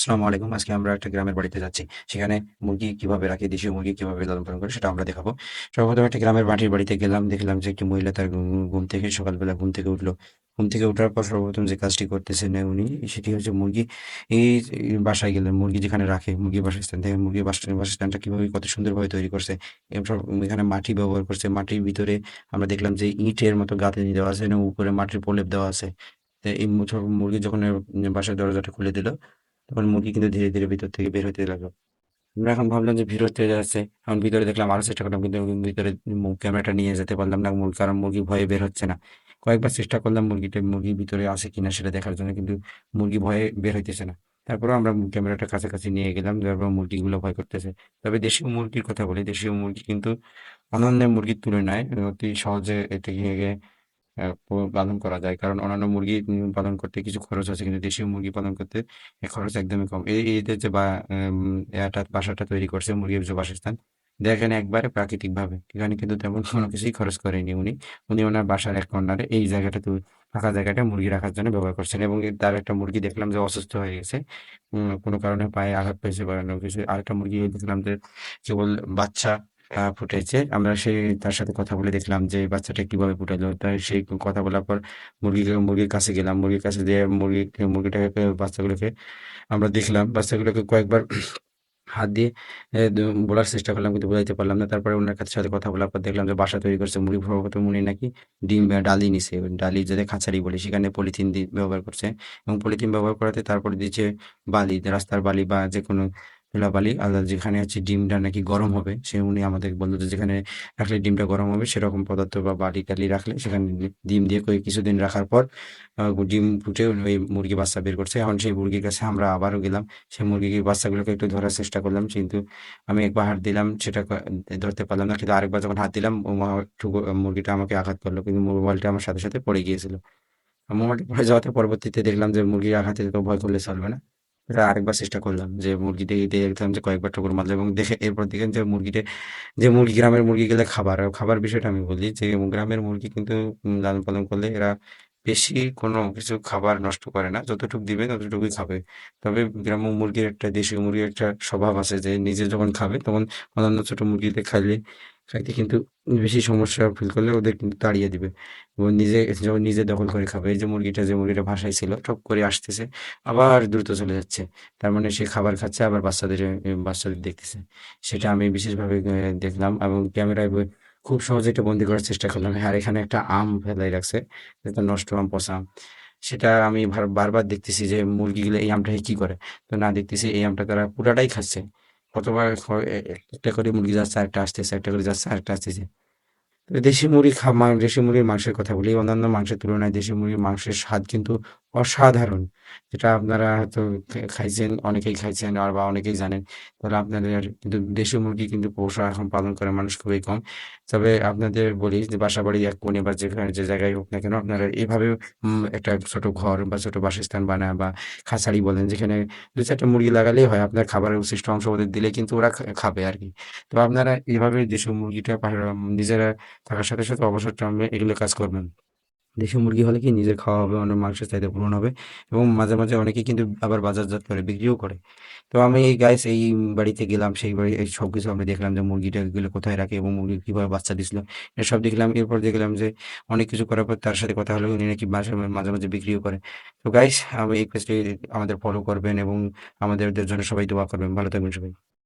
আসসালামু আলাইকুম। আজকে আমরা একটা গ্রামের বাড়িতে যাচ্ছি। সেখানে মুরগি কীভাবে রাখে, দেশীয় মুরগি কীভাবে লালন পালন করে, সেটা আমরা দেখাবো। সর্বপ্রথম একটা গ্রামের মাটির বাড়িতে গেলাম। দেখলাম যে একটি মহিলা তার ঘুম থেকে সকালবেলা ঘুম থেকে উঠল। ঘুম থেকে ওঠার পর সর্বপ্রথম যে কাজটি করতেছেন উনি, সেটি হচ্ছে মুরগি। এই বাসায় গেলেন, মুরগি যেখানে রাখে, মুরগি বাসস্থান থেকে মুরগি বাসস্থান বাসস্থানটা কীভাবে কত সুন্দরভাবে তৈরি করছে এখানে মাটি ব্যবহার করছে। মাটির ভিতরে আমরা দেখলাম যে ইটের মতো গাঁথনি দেওয়া আছে এবং উপরে মাটির প্রলেপ দেওয়া আছে। এই মুরগি যখন বাসার দরজাটা খুলে দিল তখন মুরগি কিন্তু ধীরে ধীরে ভিতর থেকে বের হতে লাগল। আমরা এখন ভাবলাম যে ভিড় হতে যাচ্ছে। এখন ভিতরে দেখলাম আরও চেষ্টা করলাম কিন্তু ভিতরে ক্যামেরাটা নিয়ে যেতে পারলাম না মুর- কারণ মুরগি ভয়ে বের হচ্ছে না। কয়েকবার চেষ্টা করলাম মুরগিটা মুরগি ভিতরে আছে কিনা সেটা দেখার জন্য কিন্তু মুরগি ভয়ে বের হইতেছে না। তারপরে আমরা ক্যামেরাটা কাছাকাছি নিয়ে গেলাম তারপর মুরগিগুলো ভয় করতেছে। তবে দেশীয় মুরগির কথা বলি দেশীয় মুরগি কিন্তু অন্যান্য মুরগির তুলনায় অতি সহজে আহ, প- পালন করা যায়। কারণ অন্যান্য মুরগি পালন করতে কিছু খরচ আছে, কিন্তু দেশীয় মুরগি পালন করতে খরচ একদমই কম। এই এদের যে বা বাসাটা তৈরি করছে মুরগির যে বাসস্থান, দেখেন একবারে প্রাকৃতিক ভাবে এখানে কিন্তু তেমন কোনো কিছুই খরচ করেনি উনি। উনি ওনার বাসার এক কর্নারে এই জায়গাটা ফাঁকা জায়গাটা মুরগি রাখার জন্য ব্যবহার করছেন এবং তার একটা মুরগি দেখলাম যে অসুস্থ হয়ে গেছে। কোনো কারণে পায়ে আঘাত পেয়েছে বা কিছু। আরেকটা মুরগি দেখলাম যে কেবল বাচ্চা ফুটেছে। আমরা সেই তার সাথে কথা বলে দেখলাম যে বাচ্চাটা কীভাবে ফুটালো। তাই সেই কথা বলার পর মুরগিকে, মুরগির কাছে গেলাম। মুরগির কাছে দিয়ে মুরগি মুরগিটাকে, বাচ্চাগুলোকে আমরা দেখলাম। বাচ্চাগুলোকে কয়েকবার হাত দিয়ে বলার চেষ্টা করলাম কিন্তু বোঝাইতে পারলাম না। তারপরে ওনার কাছে সাথে কথা বলার পর দেখলাম যে বাসা তৈরি করছে মুরগি। সর্বপ্রথম উনি নাকি ডিম ডালি নিছে। ডালি যাতে খাঁচারি বলি সেখানে পলিথিন ব্যবহার করছে এবং পলিথিন ব্যবহার করাতে তারপরে দিচ্ছে বালি, রাস্তার বালি বা যে কোনো ধুলাবালি আলাদা যেখানে হচ্ছে ডিমটা নাকি গরম হবে, সে উনি আমাদের বলল যে যেখানে রাখলে ডিমটা গরম হবে, সেরকম পদার্থ বা বালি টালি রাখলে সেখানে ডিম দিয়ে কই কিছুদিন রাখার পর ডিম ফুটে ওই মুরগি বাচ্চা বের করছে। এখন সেই মুরগির কাছে আমরা আবারও গেলাম। সেই মুরগির বাচ্চাগুলোকে একটু ধরার চেষ্টা করলাম, কিন্তু আমি একবার হাত দিলাম, সেটা ধরতে পারলাম না, কিন্তু আরেকবার যখন হাত দিলাম মুরগিটা আমাকে আঘাত করল, কিন্তু মোবাইলটা আমার সাথে সাথে পড়ে গিয়েছিল। মোবাইলটা পড়ে যাওয়াতে পরবর্তীতে দেখলাম যে মুরগির আঘাতে তো ভয় করলে চলবে না। আরেকবার চেষ্টা করলাম যে মুরগিতে দেখলাম যে কয়েকবার ঠোকর মারলো এবং দেখে এরপর দেখেন যে মুরগিতে, যে মুরগি, গ্রামের মুরগি গেলে খাবার খাবার বিষয়টা আমি বলি যে গ্রামের মুরগি কিন্তু লালন পালন করলে এরা বেশি কোনো কিছু খাবার নষ্ট করে না, যতটুকু দিবে ততটুকুই খাবে। তবে গ্রাম্য মুরগির একটা, দেশীয় মুরগির একটা স্বভাব আছে যে নিজে যখন খাবে তখন অন্যান্য ছোট মুরগিতে খাইলে খাইতে কিন্তু বেশি সমস্যা ফিল করলে ওদের কিন্তু তাড়িয়ে দিবে। ও নিজে যখন নিজে দখল করে খাবে। এই যে মুরগিটা যে মুরগিটা ভাসায় ছিল, টপ করে আসতেছে, আবার দ্রুত চলে যাচ্ছে। তার মানে সে খাবার খাচ্ছে, আবার বাচ্চাদের বাচ্চাদের দেখতেছে। সেটা আমি বিশেষভাবে দেখলাম এবং ক্যামেরায় খুব সহজে এটা বন্দি করার চেষ্টা করলাম। আর এখানে একটা আম ফেলাই রাখছে, একটা নষ্ট আম, পচা আম। সেটা আমি বারবার দেখতেছি যে মুরগিগুলো এই আমটা কি করে? তো না দেখতেছি, এই আমটা তারা পুরাটাই খাচ্ছে। এ- একটা করে মুরগি যাচ্ছে, আরেকটা আসতেছে একটা করে যাচ্ছে, আরেকটা আসতেছে। দেশি মুরগি দেশি মুরগির মাংসের কথা বলি, অন্যান্য মাংসের তুলনায় দেশি মুরগির মাংসের স্বাদ কিন্তু অসাধারণ। যেটা আপনারা হয়তো খাইছেন, অনেকেই খাইছেন আর বা অনেকেই জানেন, তাহলে আপনাদের কিন্তু দেশি মুরগি কিন্তু পোষা এখন পালন করে মানুষ খুবই কম। তবে আপনাদের বলি যে বাসা বাড়ি এক কোণে বা যেখানে যে জায়গায় হোক না কেন, আপনারা এভাবে একটা ছোট ঘর বা ছোট বাসস্থান বানায় বা খাঁচারি বলেন, যেখানে দু চারটা মুরগি লাগালেই হয়, আপনার খাবারের উচ্ছিষ্ট অংশ ওদের দিলে কিন্তু ওরা খাবে আর কি। তো আপনারা এইভাবে দেশীয় মুরগিটা নিজেরা থাকার সাথে সাথে অবসর টাইমে এগুলো কাজ করবেন। দেশি মুরগি হলে কি নিজের খাওয়া হবে, অন্য মাংসের চাহিদা পূরণ হবে? এবং মাঝে মাঝে অনেকে কিন্তু আবার বাজারজাত করে, বিক্রিও করে। তো আমি এই গাইস এই বাড়িতে গেলাম, সেই বাড়ি, এই সব কিছু আমি দেখলাম যে মুরগিটা গুলো কোথায় রাখে এবং মুরগি কীভাবে বাচ্চা দিছিল। এসব দেখলাম, এরপর দেখলাম যে অনেক কিছু করার পর তার সাথে কথা হলো, উনি নাকি মাঝে মাঝে বিক্রিও করে। তো গাইস আমি এই পেজটি আমাদের ফলো করবেন এবং আমাদের জন্য সবাই দোয়া করবেন। ভালো থাকবেন সবাই।